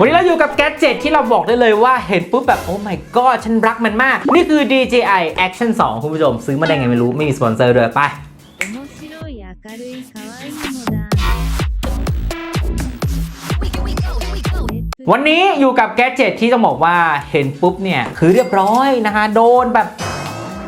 วันนี้เราอยู่กับแกจิตที่เราบอกได้เลยว่าเห็นปุ๊บแบบ โอ้ my god ฉันรักมันมาก นี่คือ DJI Action 2 คุณผู้ชม ซื้อมาได้ไงไม่รู้ ไม่มีสปอนเซอร์ด้วยไปวันนี้อยู่กับแกจิตที่ต้องบอกว่าเห็นปุ๊บเนี่ย คือเรียบร้อยนะคะ โดนแบบ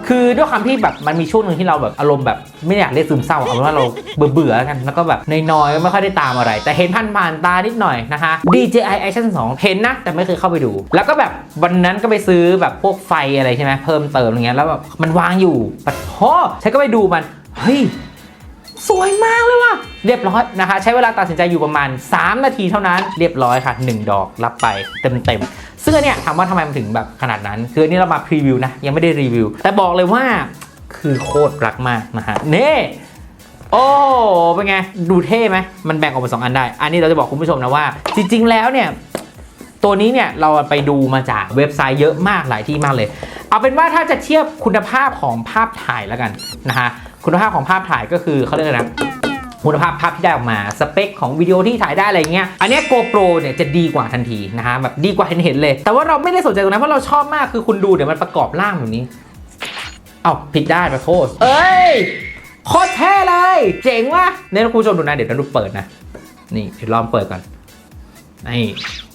คือด้วยความที่แบบมันมีช่วงหนึ่งที่เราแบบอารมณ์แบบไม่อยากเรียกซึมเศร้าเอาเป็นว่าเราเบื่อเบื่อๆแล้วกัน แล้วก็แบบน้อยๆไม่ค่อยได้ตามอะไร แต่เห็นผ่านผ่านๆตานิดหน่อยนะคะ DJI Action 2 เห็นนะ แต่ไม่เคยเข้าไปดู แล้วก็แบบวันนั้นก็ไปซื้อแบบพวกไฟอะไรใช่ไหมเพิ่มเติมอะไรเงี้ยแล้วแบบมันวางอยู่ปะท้อฉันก็ไปดูมันเฮ้ย สวยมากเลยว่ะ เรียบร้อยนะคะ ใช้เวลาตัดสินใจอยู่ประมาณ 3 นาทีเท่านั้น เรียบร้อยค่ะ 1 ดอกรับไปเต็มๆซึ่งอันเนี่ยถามว่าทำไมมันถึงแบบขนาดนั้น คืออันนี้เรามาพรีวิวนะ ยังไม่ได้รีวิว แต่บอกเลยว่าคือโคตรรักมากนะฮะเน่โอ้ เป็นไง ดูเท่ไหม มันแบ่งออกเป็นสองอันได้ อันนี้เราจะบอกคุณผู้ชมนะว่า จริง ๆ แล้วเนี่ย ตัวนี้เนี่ย เราไปดูมาจากเว็บไซต์เยอะมากหลายที่มากเลย เอาเป็นว่าถ้าจะเทียบคุณภาพของภาพถ่ายแล้วกันนะฮะ คุณภาพของภาพถ่ายก็คือเขาเรียกอะไรนะคุณภาพภาพที่ได้ออกมาสเปคของวิดีโอที่ถ่ายได้อะไรเงี้ยอันนี้ GoPro เนี่ยจะดีกว่าทันทีนะฮะแบบดีกว่าเห็นเห็นๆเลย แต่ว่าเราไม่ได้สนใจตรงนั้นเพราะเราชอบมากคือคุณดูเดี๋ยวมันประกอบร่างแบบนี้เอ้าผิดได้ไปโทษ เอ้ยโคตรเท่เลย เจ๋งว่ะเนี่ยคุณผู้ชมดูนะเดี๋ยวเราดูเปิดนะ นี่เดี๋ยวลองเปิดก่อนนี่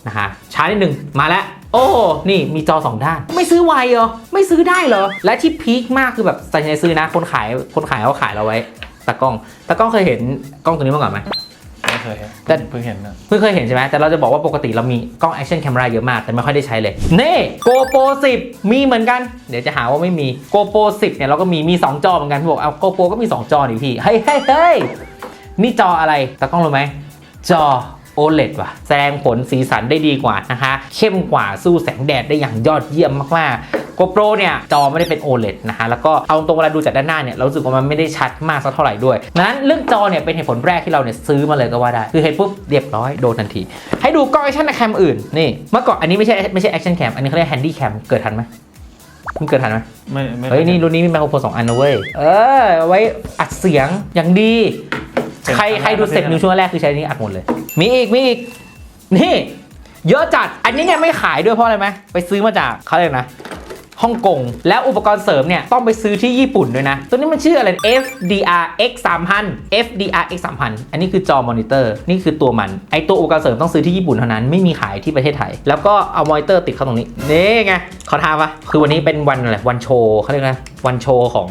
นะฮะช้านิดหนึ่งมาแล้ว โอ้ นี่มีจอสองด้าน ไม่ซื้อไวเหรอ ไม่ซื้อได้เหรอ และที่พีคมากคือแบบใส่ใจซื้อนะ คนขายคนขายเขาขายเราไว้ตากล้องตากล้องเคยเห็นกล้องตัวนี้มาก่อนไหมไม่เคยฮะแต่เพิ่งเห็นนะเพิ่งเคยเห็นใช่ไหมแต่เราจะบอกว่าปกติเรามีกล้องแอคชั่นแคม e r a เยอะมาก แต่ไม่ค่อยได้ใช้เลยนี่ GoPro 10 มีเหมือนกัน เดี๋ยวจะหาว่าไม่มี GoPro 10เนี่ยเราก็มีมี 2 จอเหมือนกันบอกเอา GoPro ก็มี 2 จอดิพี่เฮ้ยเฮ้ยเฮ้ยนี่จออะไรตากล้องรู้ไหมจอ OLED ว่ะแสดงผลสีสันได้ดีกว่านะคะ เข้มกว่าสู้แสงแดดได้อย่างยอดเยี่ยมมากๆ GoPro เนี่ยจอไม่ได้เป็น OLED นะคะแล้วก็เอาตรงเวลาดูจากด้านหน้าเนี่ยเรารู้สึกว่ามันไม่ได้ชัดมากสักเท่าไหร่ด้วยนั้นเรื่องจอเนี่ยเป็นเหตุผลแรกที่เราเนี่ยซื้อมาเลยก็ว่าได้ คือเห็นปุ๊บเรียบร้อยโดนทันที ให้ดูกล้องแอคชั่นแคมอื่นนี่เมื่อก่อนอันนี้ไม่ใช่ไม่ใช่แอคชั่นแคมอันนี้เขาเรียกแฮนดี้แคมเกิดทันไหมมึงเกิดทันไหมไม่ไม่เฮ้ยนี่รุ่นนี้มีไมโครโฟนสองอันนะเว้ยเออเอาไว้อัดเสียงอย่างดี ใครใครดูเสร็จนิวช่วงแรกคือใช้นี้อัดหมดเลย มีอีกมีอีกนี่เยอะจัด อันนี้เนี่ยไม่ขายด้วยเพราะอะไรไหมไปซื้อมาจากเขาเรียกนะฮ่องกง แล้วอุปกรณ์เสริมเนี่ย ต้องไปซื้อที่ญี่ปุ่นด้วยนะ ตัวนี้มันชื่ออะไร FDR X 3000 FDR X 3000อันนี้คือจอมอนิเตอร์ นี่คือตัวมัน ไอตัวอุปกรณ์เสริมต้องซื้อที่ญี่ปุ่นเท่านั้น ไม่มีขายที่ประเทศไทย แล้วก็เอามอนิเตอร์ติดเข้าตรงนี้ นี่ไงเขาทาปะคือวันนี้เป็นวันอะไร วันโชว์เขาเรียกนะ วันโชว์ของ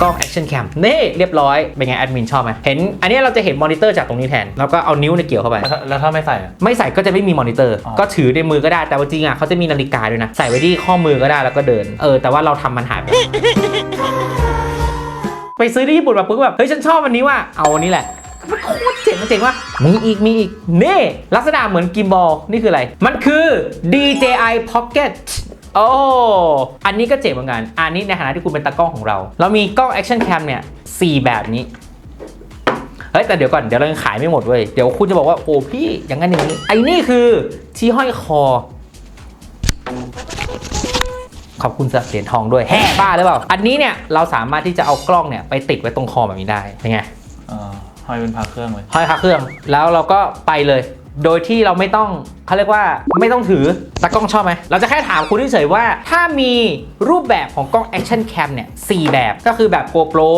กล้อง Action Cam นี่เรียบร้อย เป็นไงแอดมินชอบไหมเห็น อันนี้เราจะเห็นมอนิเตอร์จากตรงนี้แทน แล้วก็เอานิ้วเนี่ยเกี่ยวเข้าไปแล้วถ้าแล้วถ้าไม่ใส่อะ ไม่ใส่ก็จะไม่มีมอนิเตอร์ อ๋อ ก็ถือในมือก็ได้ แต่ว่าจริงอะเขาจะมีนาฬิกาด้วยนะ ใส่ไว้ที่ข้อมือก็ได้แล้วก็เดิน เออ แต่ว่าเราทำมันหายไป ไปซื้อที่ญี่ปุ่นมาปุ๊บแบบ เฮ้ย ฉันชอบวันนี้ว่ะ เอาวันนี้แหละมันโคตรเจ๋งมันเจ๋งว่ะมีอีกมีอีก นี่ ลักษณะเหมือนกิมบอล นี่คืออะไร มันคือ DJI Pocket โอ้อันนี้ก็เจ๋งเหมือนกัน อันนี้ในฐานะที่คุณเป็นตากล้องของเรา เรามีกล้อง Action Cam เนี่ยสี่แบบนี้เฮ้ยแต่เดี๋ยวก่อนเดี๋ยวเรายังขายไม่หมดเว้ยเดี๋ยวคุณจะบอกว่าโอ้พี่อย่างนั้นอย่างนี้ไอ้นี่คือที่ห้อยคอ ขอบคุณสำหรับเหรียญทองด้วยแฮ่บ้าหรือเปล่า อันนี้เนี่ยเราสามารถที่จะเอากล้องเนี่ยไปติดไว้ตรงคอแบบนี้ได้เป็นไงอ่าห้อยเป็นพาเครื่องเลยห้อยคาเครื่องแล้วเราก็ไปเลย โดยที่เราไม่ต้องเขาเรียกว่าไม่ต้องถือตากล้องชอบไหม เราจะแค่ถามคุณเฉยๆว่า ถ้ามีรูปแบบของกล้อง Action Cam เนี่ยสแบบก็คือแบบ GoPro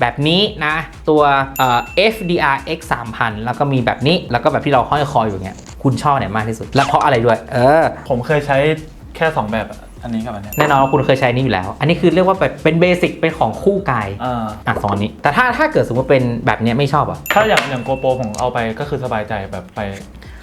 แบบนี้นะ ตัวเอ่อ FDR X 3000 แล้วก็มีแบบนี้แล้วก็แบบที่เราห้อยคออยู่เนี้ยคุณชอบเนี่ยมากที่สุด และเพราะอะไรด้วย เออ ผมเคยใช้แค่ 2 แบบอะ อันนี้กับอันเนี้ยแน่นอนว่าคุณเคยใช้นี่อยู่แล้ว อันนี้คือเรียกว่าแบบเป็นเบสิกเป็นของคู่กายอ่าอะสองอันนี้ แต่ถ้าถ้าเกิดสมมติเป็นแบบเนี้ยไม่ชอบอะ ถ้าอย่างอย่างโกโปรผมเอาไปก็คือสบายใจแบบไป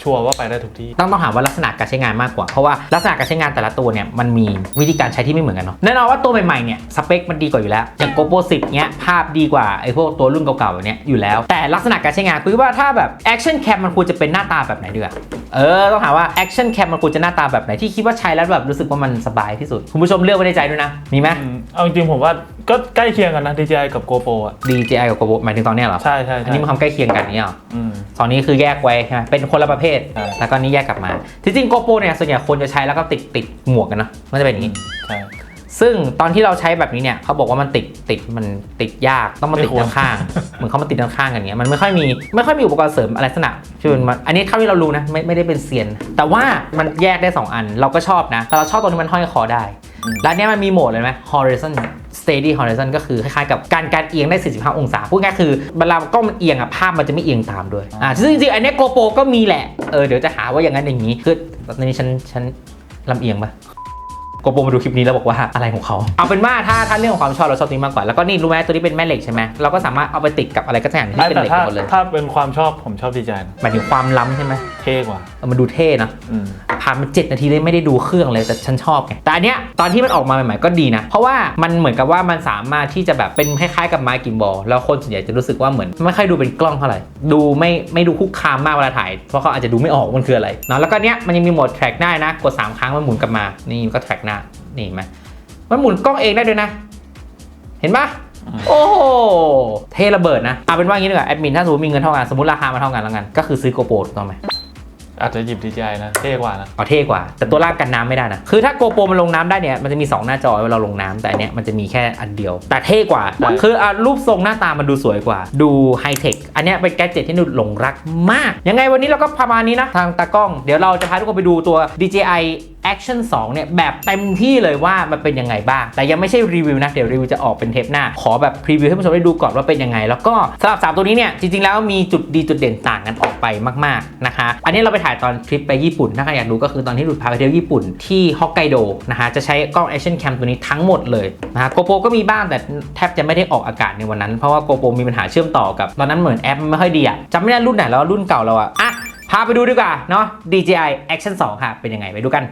ชัวร์ว่าไปได้ทุกที่ ต้องต้องถามว่าลักษณะการใช้งานมากกว่า เพราะว่าลักษณะการใช้งานแต่ละตัวเนี่ยมันมีวิธีการใช้ที่ไม่เหมือนกันเนาะแน่นอนว่าตัวใหม่ๆเนี่ยสเปคมันดีกว่าอยู่แล้ว อย่าง GoPro 10เนี้ยภาพดีกว่าไอ้พวกตัวรุ่นเก่าๆแบบเนี้ยอยู่แล้ว แต่ลักษณะการใช้งานคือว่าถ้าแบบ Action Cam มันควรจะเป็นหน้าตาแบบไหนดีกว่าเออต้องถามว่า Action Cam มันควรจะหน้าตาแบบไหนที่คิดว่าใช้แล้วแบบรู้สึกว่ามันสบายที่สุดคุณผู้ชมเลือกไว้ในใจด้วยนะมีไหมอืมเอาจริงๆผมว่า ก็ใกล้เคียงกันนะ DJI กับ GoPro อะ DJI กับ GoPro หมายถึงตอนเนี้ยเหรอใช่ใช่อันใช่นี้มันความใกล้เคียงกันเนี่ยเหรออืม สองนี้คือแยกไว้ใช่ไหมเป็นคนละประเภท ใช่ แล้วก็นี่แยกกลับมา ที่จริงโกโปรเนี่ยส่วนใหญ่คนจะใช้แล้วก็ติดติดหมวกกันเนาะมันจะเป็นอย่างนี้ ใช่ ซึ่งตอนที่เราใช้แบบนี้เนี่ยเขาบอกว่ามันติดติดมันติดยากต้องมาติดไม่ควร ด้านข้างเหมือนเขามาติดด้านข้างกันอย่างเงี้ยมันไม่ค่อยมีไม่ค่อยมีอุปกรณ์เสริมอะไรลักษณะที่มันมาอันนี้เท่าที่เรารู้นะไม่ไม่ได้เป็นเซียน แต่ว่ามันแยกได้2อันเราก็ชอบนะ แต่เราชอบตรงที่มันห้อยคอได้แล้วอันเนี้ยมันมีโหมดเลยไหม horizon steady horizon ก็คือคล้ายๆกับการการเอียงได้ 45 องศา พูดง่ายๆคือเวลากล้องมันเอียงอะภาพมันจะไม่เอียงตามด้วยอ่าซึ่งจริงๆ อันเนี้โกโปรก็มีแหละ เออเดี๋ยวจะหาว่าอย่างนั้นอย่างนี้ คือตอนนี้ฉันฉันลำเอียงปะ โกโปรมาดูคลิปนี้แล้วบอกว่าอะไรของเขาเอาเป็นว่าถ้าถ้าเรื่องของความชอบเราชอบตัวนี้มากกว่าแล้วก็นี่รู้ไหมตัวนี้เป็นแม่เหล็กใช่ไหมเราก็สามารถเอาไปติดกับอะไรก็ได้ที่ไม่เป็นแต่เหล็กถ้าหมดเลยถ้าเป็นความชอบผมชอบดีใจนะหมายถึงความล้ำใช่ไหมเท่กว่าเออมันดูเท่นะ อืม ผ่านมา7นาทีเลยไม่ได้ดูเครื่องเลยแต่ฉันชอบไงแต่อันเนี้ยตอนที่มันออกมาใหม่ๆก็ดีนะ เพราะว่ามันเหมือนกับว่ามันสามารถที่จะแบบเป็นคล้ายๆกับไม้กิมบอลแล้วคนส่วนใหญ่จะรู้สึกว่าเหมือนไม่ค่อยดูเป็นกล้องเท่าไหร่ดูไม่ไม่ดูคุกคามมากเวลาถ่ายเพราะเขาอาจจะดูไม่ออกมันคืออะไรเนาะแล้วก็เนี้ยมันยังมีโหมดแทร็กได้นะกด 3 ครั้งมันหมุนกลับมานี่มันก็แทร็กหน้านี่เห็นไหมมันหมุนกล้องเองได้ด้วยนะ เห็นปะอืมโอ้โหเทระเบิดนะเอาเป็นว่างี้ดีกว่าแอดมินถ้าสมมติมีเงินเท่ากันสมมติราคามาเท่ากันแล้วกันก็คือซื้อโกโปรถูกต้องไหมอาจจะหยิบดีใจนะ เท่กว่านะเอาเท่กว่า แต่ตัวล่างกันน้ำไม่ได้นะ คือถ้าโกโปรมันลงน้ำได้เนี่ย มันจะมี 2 หน้าจอเวลาเราลงน้ำแต่อันเนี้ยมันจะมีแค่อันเดียว แต่เท่กว่าใช่คืออะรูปทรงหน้าตามันดูสวยกว่า ดูไฮเทคอันเนี้ยเป็นแกดเจ็ตที่หนุหลงรักมาก ยังไงวันนี้เราก็ประมาณนี้นะ ทางตากล้อง เดี๋ยวเราจะพาทุกคนไปดูตัว DJI Action 2เนี่ยแบบเต็มที่เลยว่ามันเป็นยังไงบ้าง แต่ยังไม่ใช่รีวิวนะ เดี๋ยวรีวิวจะออกเป็นเทปหน้า ขอแบบพรีวิวให้ผู้ชมได้ดูก่อนว่าเป็นยังไง แล้วก็สำหรับสามตัวนี้เนี่ยจริงๆแล้วมีจุดดีจุดเด่นต่างกันออกไปมากๆนะคะ อันนี้เราไปถ่ายตอนทริปไปญี่ปุ่น ถ้าใครอยากดูก็คือตอนที่หลุดพาไปเที่ยวญี่ปุ่นที่ฮอกไกโดนะคะจะใช้กล้อง Action Cam ตัวนี้ทั้งหมดเลยนะคะโกโปรก็มีบ้างแต่แทบจะไม่ได้ออกอากาศในวันนั้นเพราะว่าโกโปรมีปัญหาเชื่อมต่อกับตอนนั้นเหมือนแอปไม่ค่อยดีอะจำไม่ได้รุ่นไหนแล้วรุ่นเก่าเราอะอะพาไปดูดีกว่าเนาะ DJI Action 2 ค่ะ เป็นยังไงไปดูกัน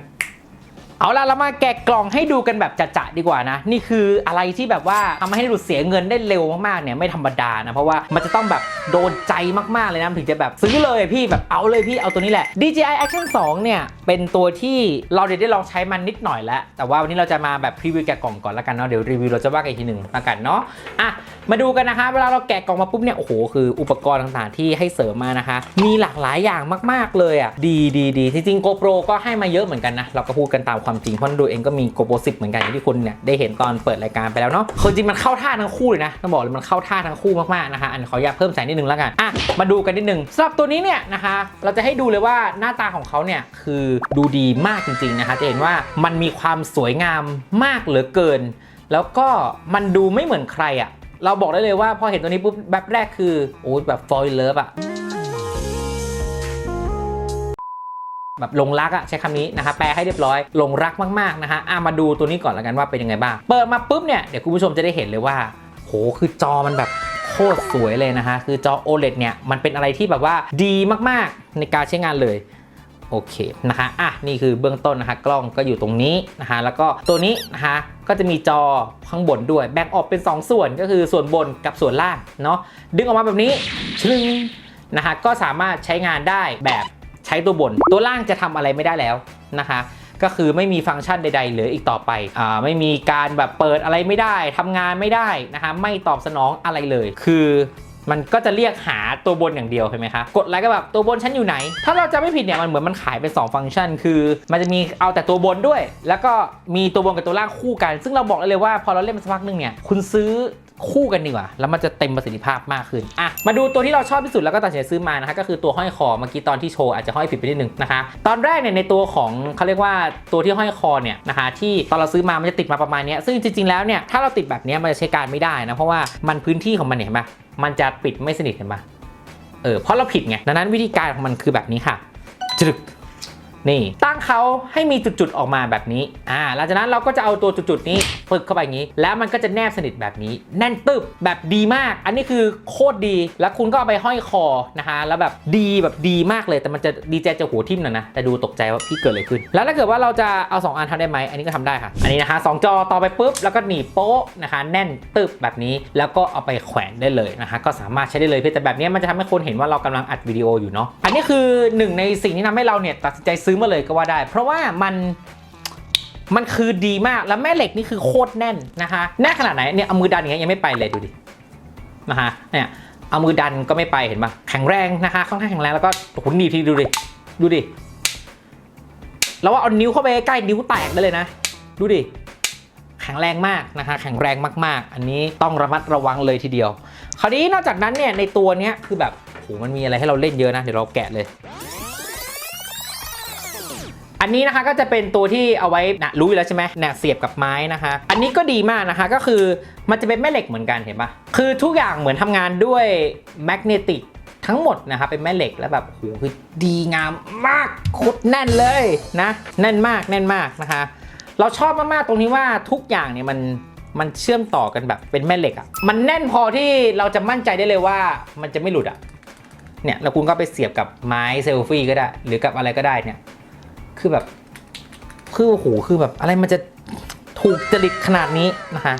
เอาล่ะเรามาแกะกล่องให้ดูกันแบบจะๆดีกว่านะ นี่คืออะไรที่แบบว่าทำให้ดูเสียเงินได้เร็วมากๆเนี่ยไม่ธรรมดานะเพราะว่ามันจะต้องแบบโดนใจมากๆเลยนะถึงจะแบบซื้อเลยพี่แบบเอาเลยพี่เอาตัวนี้แหละ DJI Action 2 เนี่ย เป็นตัวที่เราได้ลองใช้มันนิดหน่อยแล้ว แต่ว่าวันนี้เราจะมาแบบพรีวิวแกะกล่องก่อนละกันเนาะเดี๋ยวรีวิวเราจะว่ากันอีกทีหนึ่งละกันเนาะอะมาดูกันนะคะเวลาเราแกะกล่องมาปุ๊บเนี่ยโอ้โหคืออุปกรณ์ต่างๆที่ให้เสริมมานะคะ มีหลากหลายอย่างมากๆเลยอะดีดีดีจริงๆ GoPro ก็ให้มาเยอะเหมือนกันนะเราก็พูดกันตามความจริงเพราะดูเองก็มี GoPro 10 เหมือนกันอย่างที่คุณเนี่ยได้เห็นตอนเปิดรายการไปแล้วเนาะคือจริงมันเข้าท่าทั้งคู่เลยนะต้องบอกเลยมันเข้าท่าทั้งคู่มากๆนะคะอันขออยากเพิ่มแสงนิดนึงแล้วกันอะมาดูกันนิดนึงสำหรับตัวนี้เนี่ยนะคะเราจะให้ดูเลยว่าหน้าตาของเขาเนี่ยคือดูดีมากจริงๆนะคะจะเห็นว่ามันมีความสวยงามมากเหลือเกิน แล้วก็มันดูไม่เหมือนใครอะ่ะ เราบอกได้เลยว่าพอเห็นตัวนี้ปุ๊บแบบแรกคือโอ้ยแบบ fall in love อะแบบลงรักอะใช้คำนี้นะคะแปลให้เรียบร้อยลงรักมากๆนะคะอะมาดูตัวนี้ก่อนแล้วกันว่าเป็นยังไงบ้าง เปิดมาปุ๊บเนี่ย เดี๋ยวคุณผู้ชมจะได้เห็นเลยว่า โหคือจอมันแบบโคตรสวยเลยนะคะคือจอ OLED เนี่ยมันเป็นอะไรที่แบบว่าดีมากๆในการใช้งานเลย โอเคนะคะอะนี่คือเบื้องต้นนะคะ กล้องก็อยู่ตรงนี้นะคะแล้วก็ตัวนี้นะคะก็จะมีจอข้างบนด้วยแบ่งออกเป็น 2 ส่วนก็คือส่วนบนกับส่วนล่างเนาะดึงออกมาแบบนี้ชึ้งนะคะก็สามารถใช้งานได้แบบใช้ตัวบน ตัวล่างจะทำอะไรไม่ได้แล้วนะคะก็คือไม่มีฟังก์ชันใดๆเหลืออีกต่อไปอ่าไม่มีการแบบเปิดอะไรไม่ได้ทำงานไม่ได้นะคะไม่ตอบสนองอะไรเลย คือ มันก็จะเรียกหาตัวบนอย่างเดียวใช่ไหมคะกดไลค์ก็แบบตัวบนฉันอยู่ไหน ถ้าเราจะไม่ผิดเนี่ยมันเหมือนมันขายเป็น2ฟังก์ชัน คือ มันจะมีเอาแต่ตัวบนด้วย แล้วก็มีตัวบนกับตัวล่างคู่กัน ซึ่งเราบอกเลยว่าพอเราเล่นมาสักพักหนึงเนี่ยคุณซื้อคู่กันดีกว่าแล้วมันจะเต็มประสิทธิภาพมากขึ้นอะมาดูตัวที่เราชอบที่สุดแล้วก็ตัดสินใจซื้อมานะคะก็คือตัวห้อยคอเมื่อกี้ตอนที่โชว์อาจจะห้อยผิดไปนิดนึงนะคะ ตอนแรกเนี่ยในตัวของเขาเรียกว่าตัวที่ห้อยคอเนี่ยนะคะที่ตอนเราซื้อมามันจะติดมาประมาณนี้ซึ่งจริงๆแล้วเนี่ยถ้าเราติดแบบนี้มันจะใช้การไม่ได้นะเพราะว่ามันพื้นที่ของมันเนี่ยเห็นปะมั มันจะปิดไม่สนิทเห็นปะเออเพราะเราผิดไงดังนั้นวิธีการของมันคือแบบนี้ค่ะจึก นี่ตั้งเขาให้มีจุดๆออกมาแบบนี้อ่าหลังจากนั้นเราก็จะเอาตัวจุดๆนี้ฝึกเข้าไปอย่างนี้ แล้วมันก็จะแนบสนิทแบบนี้ แน่นตึบแบบดีมาก อันนี้คือโคตรดีแล้วคุณก็เอาไปห้อยคอนะคะแล้วแบบดีแบบดีมากเลย แต่มันจะดีใจจะหัวทิ่มหนะนะแต่ดูตกใจว่าพี่เกิดอะไรขึ้น แล้วถ้าเกิดว่าเราจะเอา 2 อันทำได้ไหมอันนี้ก็ทำได้ค่ะ อันนี้นะคะสองจอต่อไปปุ๊บแล้วก็หนีโป๊ะนะคะ แน่นตึบแบบนี้แล้วก็เอาไปแขวนได้เลยนะคะก็สามารถใช้ได้เลยเพียงแต่แบบนี้มันจะทำให้คนเห็นว่าเรากำลังอัดวิดีโออยู่เนาะอันนี้คือหนึ่งในสิ่งที่ทำให้เราเนี่ยตัดสินใจซื้อื้อมาเลยก็ว่าได้ เพราะว่ามันมันคือดีมากแล้วแม่เหล็กนี่คือโคตรแน่นนะคะแน่นขนาดไหนเนี่ยเอามือดันอย่างเงี้ยยังไม่ไปเลยดูดินะคะเนี่ยเอามือดันก็ไม่ไปเห็นปะแข็งแรงนะคะค่อนข้างแข็งแรงแล้วก็โอ้โหหนีทีดูดิดูดิแล้วว่าเอานิ้วเข้าไปใกล้นิ้วแตกได้เลยนะ ดูดิแข็งแรงมากนะคะแข็งแรงมากๆ อันนี้ต้องระมัดระวังเลยทีเดียว คราวนี้นอกจากนั้นเนี่ยในตัวเนี้ยคือแบบโหมันมีอะไรให้เราเล่นเยอะนะเดี๋ยวเราแกะเลย อันนี้นะคะก็จะเป็นตัวที่เอาไว้นะรู้อยู่แล้วใช่ไหมเนี่ยเสียบกับไม้นะคะ อันนี้ก็ดีมากนะคะก็คือมันจะเป็นแม่เหล็กเหมือนกันเห็นปะคือทุกอย่างเหมือนทำงานด้วยแมกเนติกทั้งหมดนะคะเป็นแม่เหล็กแล้วแบบโหคือดีงามมากโคตรแน่นเลยนะ แน่นมากแน่นมากนะคะ เราชอบมากๆตรงที่ว่าทุกอย่างเนี่ยมันมันเชื่อมต่อกันแบบเป็นแม่เหล็กอะ่ะมันแน่นพอที่เราจะมั่นใจได้เลยว่ามันจะไม่หลุดอะ่ะเนี่ยแล้วคุณก็ไปเสียบกับไม้เซลฟี่ก็ได้ หรือกับอะไรก็ได้เนี่ย คือแบบคือโอ้โหคือแบบอะไรมันจะถูกจริตขนาดนี้นะคะ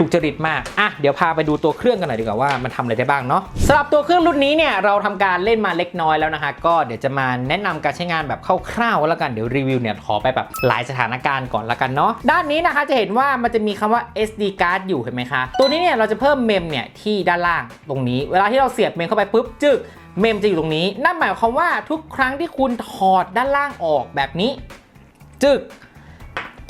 ถูกจริตมาก อะ เดี๋ยวพาไปดูตัวเครื่องกันหน่อยดีกว่าว่ามันทำอะไรได้บ้างเนาะสำหรับตัวเครื่องรุ่นนี้เนี่ยเราทำการเล่นมาเล็กน้อยแล้วนะคะก็เดี๋ยวจะมาแนะนำการใช้งานแบบคร่าวๆแล้วกันเดี๋ยวรีวิวเนี่ยขอไปแบบหลายสถานการณ์ก่อนแล้วกันเนาะด้านนี้นะคะจะเห็นว่ามันจะมีคำว่า SD card อยู่เห็นไหมคะ ตัวนี้เนี่ยเราจะเพิ่มเมมเนี่ยที่ด้านล่างตรงนี้ เวลาที่เราเสียบเมมเข้าไปปุ๊บจึก เมมจะอยู่ตรงนี้ นั่นหมายความว่าทุกครั้งที่คุณถอดด้านล่างออกแบบนี้ จึก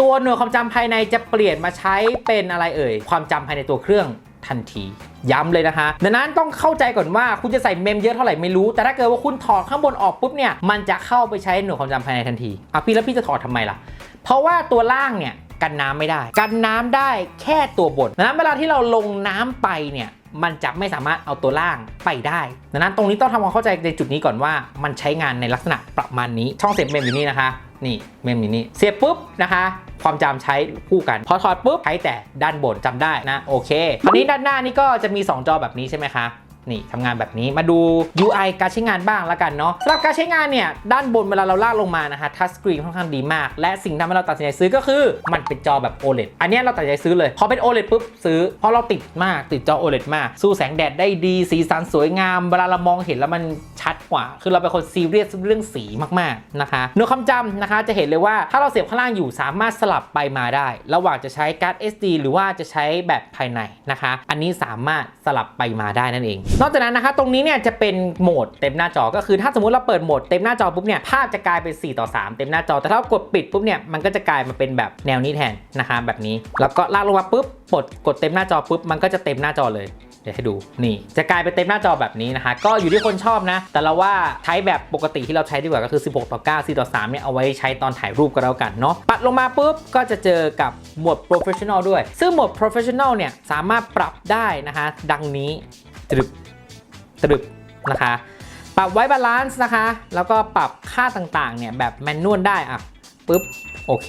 ตัวหน่วยความจำภายในจะเปลี่ยนมาใช้เป็นอะไรเอ่ย ความจำภายในตัวเครื่องทันที ย้ำเลยนะคะดังนั้นต้องเข้าใจก่อนว่าคุณจะใส่เมมเยอะเท่าไหร่ไม่รู้ แต่ถ้าเกิดว่าคุณถอดข้างบนออกปุ๊บเนี่ย มันจะเข้าไปใช้หน่วยความจำภายในทันทีอะพี่แล้วพี่จะถอดทำไมล่ะ เพราะว่าตัวล่างเนี่ยกันน้ำไม่ได้ กันน้ำได้แค่ตัวบนดังนั้นเวลาที่เราลงน้ำไปเนี่ย มันจะไม่สามารถเอาตัวล่างไปได้ดังนั้นตรงนี้ต้องทำความเข้าใจในจุดนี้ก่อนว่า มันใช้งานในลักษณะประมาณนี้ ช่องเสียบเมมอยู่นี่นะคะ นี่เมมอยู่นี่เสียบปุ๊บนะคะความจำใช้คู่กัน พอถอดปุ๊บใช้แต่ด้านบนจำได้นะโอเคคราวนี้ด้านหน้านี่ก็จะมี 2 จอแบบนี้ใช่ไหมคะ นี่ทำงานแบบนี้มาดู UI การใช้งานบ้างแล้วกันเนาะสำหรับการใช้งานเนี่ย ด้านบนเวลาเราลากลงมานะคะทัชสกรีนค่อนข้างดีมาก และสิ่งที่ทำให้เราตัดสินใจซื้อก็คือ มันเป็นจอแบบ OLED อันนี้เราตัดสินใจซื้อเลย พอเป็น OLED ปุ๊บซื้อเพราะเราติดมากติดจอ OLED มาก สู้แสงแดดได้ดี สีสันสวยงาม เวลาเรามองเห็นแล้วมันชัดกว่า คือเราเป็นคนซีเรียสเรื่องสีมากๆนะคะหน่วยความจำนะคะจะเห็นเลยว่าถ้าเราเสียบข้างล่างอยู่สามารถสลับไปมาได้ ระหว่างจะใช้การ์ด SD หรือว่าจะใช้แบบภายในนะคะ อันนี้สามารถสลับไปมาได้นั่นเองนอกจากนั้นนะคะตรงนี้เนี่ยจะเป็นโหมดเต็มหน้าจอก็คือถ้าสมมติเราเปิดโหมดเต็มหน้าจอปุ๊บเนี่ยภาพจะกลายเป็น 4 ต่อ 3 เต็มหน้าจอแต่ถ้ากดปิดปุ๊บเนี่ยมันก็จะกลายมาเป็นแบบแนวนี้แทนนะคะแบบนี้ แล้วก็ลากลงมาปุ๊บกดกดเต็มหน้าจอปุ๊บมันก็จะเต็มหน้าจอเลยเดี๋ยวให้ดูนี่จะกลายเป็นเต็มหน้าจอแบบนี้นะคะ ก็อยู่ที่คนชอบนะ แต่เราว่าใช้แบบปกติที่เราใช้ดีกว่าก็คือ 16 ต่อ 9 4 ต่อ 3 เนี่ยเอาไว้ใช้ตอนถ่ายรูปก็แล้วกันเนาะปัดลงมาปุ๊บก็จะเจอกับโหมด professional ด้วย ซึ่งหมด professional เนี่ยสามารถปรับได้นะคะ ดังนี้ตรึบ ตรึบนะคะ ปรับไว้บาลานซ์นะคะ แล้วก็ปรับค่าต่างๆเนี่ยแบบแมนนวลได้อะปุ๊บโอเค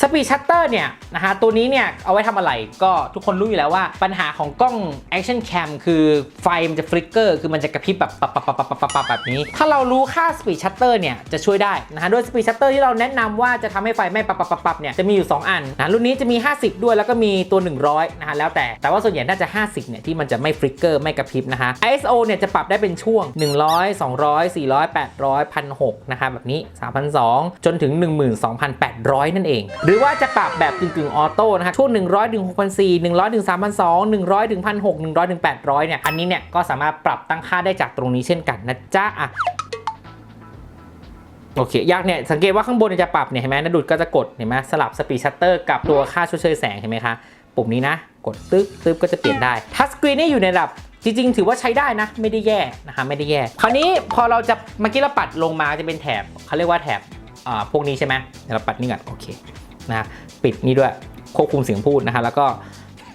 สปีดชัตเตอร์เนี่ยนะฮะตัวนี้เนี่ยเอาไว้ทำอะไรก็ทุกคนรู้อยู่แล้วว่าปัญหาของกล้อง Action Cam คือไฟมันจะฟลิกเกอร์คือมันจะกระพริบแบบปับปับปับปับปับปับปับแบบนี้ ถ้าเรารู้ค่าสปีดชัตเตอร์เนี่ยจะช่วยได้นะฮะด้วยสปีดชัตเตอร์ที่เราแนะนำว่าจะทำให้ไฟไม่ปับปับปับปับเนี่ยจะมีอยู่ 2 อันนะรุ่นนี้จะมี 50 ด้วยแล้วก็มีตัว 100นะฮะแล้วแต่แต่ว่าส่วนใหญ่น่าจะ 50เนี่ยที่มันจะไม่ฟลิกเกอร์ไม่กระพริบนะคะ ISO เนี่ยจะปรับได้เป็นช่วง 100 200 400 800 1,600นะคะแบบนี้3,200จนถึง 12,800 นั่นเองหรือว่าจะปรับแบบกึ่งๆออโต้นะคะช่วง 100ถึง6,400 100ถึง3,200 100ถึง1,600 100ถึง800เนี่ยอันนี้เนี่ยก็สามารถปรับตั้งค่าได้จากตรงนี้เช่นกันนะจ๊ะอะโอเคยากเนี่ยสังเกตว่าข้างบนจะปรับเนี่ยเห็นไหมนดุดก็จะกดเห็นไหมสลับสปีดชัตเตอร์กับตัวค่าชดเชยแสงเห็นไหมคะปุ่มนี้นะ กดตึ๊บตึ๊บก็จะเปลี่ยนได้ทัชสกรีนนี่อยู่ในระดับจริงๆ ถือว่าใช้ได้นะ ไม่ได้แย่นะคะไม่ได้แย่ คราวนี้พอเราจะเมื่อกี้เราปัดลงมาจะเป็นแถบเขาเรียกว่าแถบอ่าพวกนี้ใช่ไหมเดี๋ยวเราปัดนี่ก่อนโอเค นะปิดนี่ด้วยควบคุมเสียงพูดนะคะแล้วก็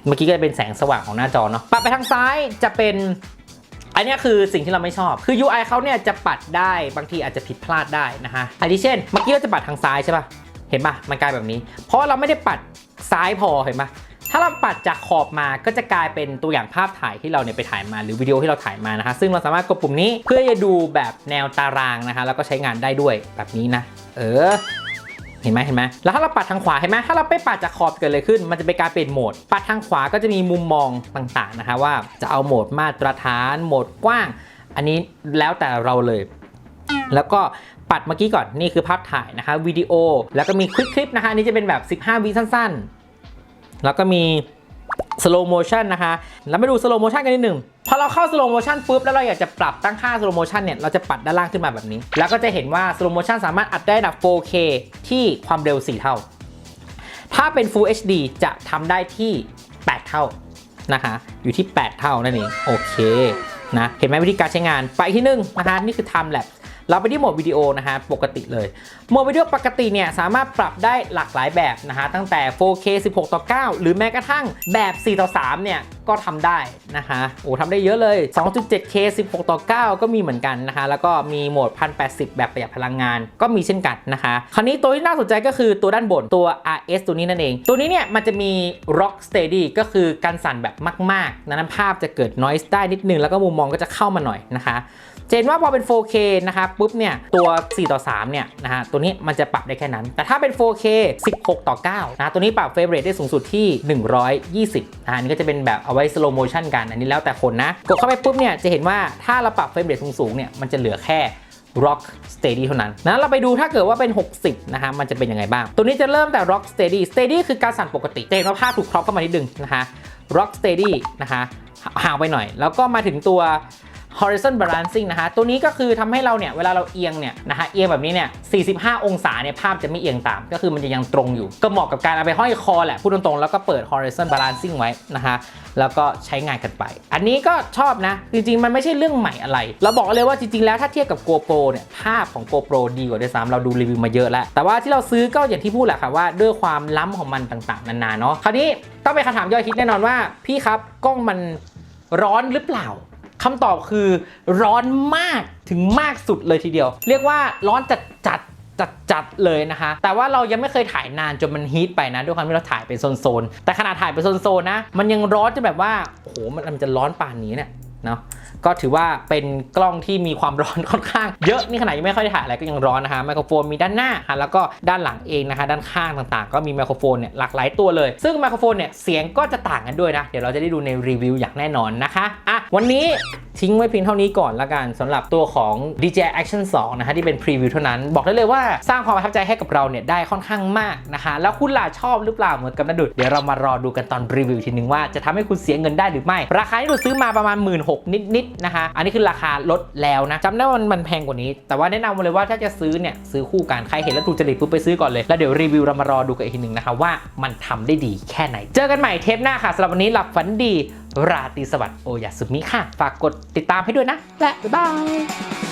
เมื่อกี้ก็จะเป็นแสงสว่างของหน้าจอเนาะปัดไปทางซ้ายจะเป็นอันนี้คือสิ่งที่เราไม่ชอบ คือ UI เขาเนี่ยจะปัดได้บางทีอาจจะผิดพลาดได้นะฮะอันนี้เช่น เมื่อกี้เราจะปัดทางซ้ายใช่ป่ะ เห็นป่ะ มันกลายแบบนี้ เพราะเราไม่ได้ปัดซ้ายพอเห็นป่ะ ถ้าเราปัดจากขอบมาก็จะกลายเป็นตัวอย่างภาพถ่ายที่เราเนี่ยไปถ่ายมาหรือวิดีโอที่เราถ่ายมานะคะ ซึ่งเราสามารถกดปุ่มนี้เพื่อจะดูแบบแนวตารางนะคะแล้วก็ใช้งานได้ด้วยแบบนี้นะ เออ เห็นไหมเห็นไหมแล้วถ้าเราปัดทางขวาเห็นไหมถ้าเราไปปัดจากขอบเกิดอะไรขึ้น มันจะเป็นการเปลี่ยนโหมด ปัดทางขวาก็จะมีมุมมองต่างๆนะคะว่าจะเอาโหมดมาตรฐานโหมดกว้าง อันนี้แล้วแต่เราเลย แล้วก็ปัดเมื่อกี้ก่อนนี่คือภาพถ่ายนะคะวิดีโอ แล้วก็มีคลิปคลิปนะคะนี่จะเป็นแบบ 15 วิสั้นๆ แล้วก็มี slow motion นะคะ แล้วมาดู slow motion กันนิดหนึ่งพอเราเข้า slow motion ปุ๊บแล้วเราอยากจะปรับตั้งค่า slow motion เนี่ยเราจะปัดด้านล่างขึ้นมาแบบนี้ แล้วก็จะเห็นว่า slow motion สามารถอัดได้ระดับ 4K ที่ความเร็ว 4 เท่า ถ้าเป็น Full HD จะทำได้ที่ 8 เท่านะคะอยู่ที่ 8 เท่านั่นเองโอเคนะเห็นไหมวิธีการใช้งานไปที่หนึ่งนะคะนี่คือ Time Lapse เราไปที่โหมดวิดีโอนะฮะปกติเลยโหมดวิดีโอปกติเนี่ยสามารถปรับได้หลากหลายแบบนะฮะตั้งแต่ 4K 16 ต่อ 9 หรือแม้กระทั่งแบบ 4 ต่อ 3 เนี่ยก็ทำได้นะคะโอ้ทำได้เยอะเลย 2.7K 16 ต่อ 9 ก็มีเหมือนกันนะคะ แล้วก็มีโหมด 1080 แบบประหยัดพลังงานก็มีเช่นกันนะคะ คราวนี้ตัวที่น่าสนใจก็คือตัวด้านบนตัว RS ตัวนี้นั่นเอง ตัวนี้เนี่ยมันจะมี Rock Steady ก็คือการสั่นแบบมาก ๆ นั้นภาพจะเกิด noise ได้นิดนึงแล้วก็มุมมองก็จะเข้ามาหน่อยนะคะ เห็นว่าพอเป็น 4K นะคะปุ๊บเนี่ยตัว 4 ต่อ 3 เนี่ยนะฮะตัวนี้มันจะปรับได้แค่นั้น แต่ถ้าเป็น 4K 16 ต่อ 9 นะตัวนี้ปรับเฟรมเรทได้สูงสุดที่ 120นะอันนี้ก็จะเป็นแบบเอาไว้ slow motion กัน อันนี้แล้วแต่คนนะ กดเข้าไปปุ๊บเนี่ยจะเห็นว่าถ้าเราปรับเฟรมเรทสูงๆเนี่ยมันจะเหลือแค่ Rock Steady เท่านั้นนะเราไปดูถ้าเกิดว่าเป็น 60 นะฮะ มันจะเป็นยังไงบ้าง ตัวนี้จะเริ่มแต่ Rock Steady Steady คือการสั่นปกติจะเห็นว่าภาพถูกครอปเข้ามานิดนึงนะคะ Rock Steady นะคะห่างไปหน่อย แล้วก็มาถึงตัว horizon balancing นะคะตัวนี้ก็คือทำให้เราเนี่ยเวลาเราเอียงเนี่ยนะฮะเอียงแบบนี้เนี่ย 45 องศาเนี่ยภาพจะไม่เอียงตาม ก็คือมันจะยังตรงอยู่ ก็เหมาะกับการเอาไปห้อยคอแหละพูดตรงๆ แล้วก็เปิด horizon balancing ไว้นะคะแล้วก็ใช้งานกันไป อันนี้ก็ชอบนะ จริงๆ มันไม่ใช่เรื่องใหม่อะไร เราบอกเลยว่าจริงๆ แล้วถ้าเทียบกับ GoPro เนี่ยภาพของ GoPro ดีกว่าด้วยซ้ำเราดูรีวิวมาเยอะแล้ว แต่ว่าที่เราซื้อก็อย่างที่พูดแหละค่ะว่าด้วยความล้ำของมันต่างๆ นานาเนาะคราวนี้ต้องเป็นคำถามยอดฮิตแน่นอนว่าพี่ครับกล้องมันร้อนหรือเปล่า คำตอบคือร้อนมากถึงมากสุดเลยทีเดียว เรียกว่าร้อนจัดจัดจัดจัดๆเลยนะคะ แต่ว่าเรายังไม่เคยถ่ายนานจนมันฮีทไปนะ ด้วยความที่เราถ่ายเป็นโซนๆ แต่ขนาดถ่ายเป็นโซนๆนะ มันยังร้อนจนแบบว่า โอ้โห มันมันจะร้อนป่านนี้เนี่ยเนาะ ก็ถือว่าเป็นกล้องที่มีความร้อนค่อนข้างเยอะนี่ขนาดยังไม่ค่อยได้ถ่ายอะไรก็ยังร้อนนะคะไมโครโฟนมีด้านหน้าค่ะแล้วก็ด้านหลังเองนะคะด้านข้างต่างๆ ก็มีไมโครโฟนเนี่ยหลากหลายตัวเลย ซึ่งไมโครโฟนเนี่ยเสียงก็จะต่างกันด้วยนะเดี๋ยวเราจะได้ดูในรีวิวอย่างแน่นอนนะคะอะวันนี้ทิ้งไว้เพียงเท่านี้ก่อนละกันสำหรับตัวของ DJI Action 2 นะฮะที่เป็นพรีวิวเท่านั้น บอกได้เลยว่าสร้างความประทับใจให้กับเราเนี่ยได้ค่อนข้างมากนะคะแล้วคุณล่ะชอบหรือเปล่าเหมือนกับนัดุดเดี๋ยวเรามารอดูกันตอนรีวิวทีนึงว่าจะทำให้คุณเสียเงินได้หรือไม่ ราคาที่ดูซื้อมาประมาณ 16นิดๆนะคะ อันนี้คือราคาลดแล้วนะจำได้ว่ามันแพงกว่านี้ แต่ว่าแนะนำมาเลยว่าถ้าจะซื้อเนี่ยซื้อคู่กันใครเห็นแล้วถูกจริตปุ๊บไปซื้อก่อนเลยแล้วเดี๋ยวรีวิวเรามารอดูกันอีกทีหนึ่งนะคะว่ามันทำได้ดีแค่ไหน เจอกันใหม่เทปหน้าค่ะสำหรับวันนี้หลับฝันดีราตรีสวัสดิ์โอยาสุมิค่ะ ฝากกดติดตามให้ด้วยนะ และบ๊ายบาย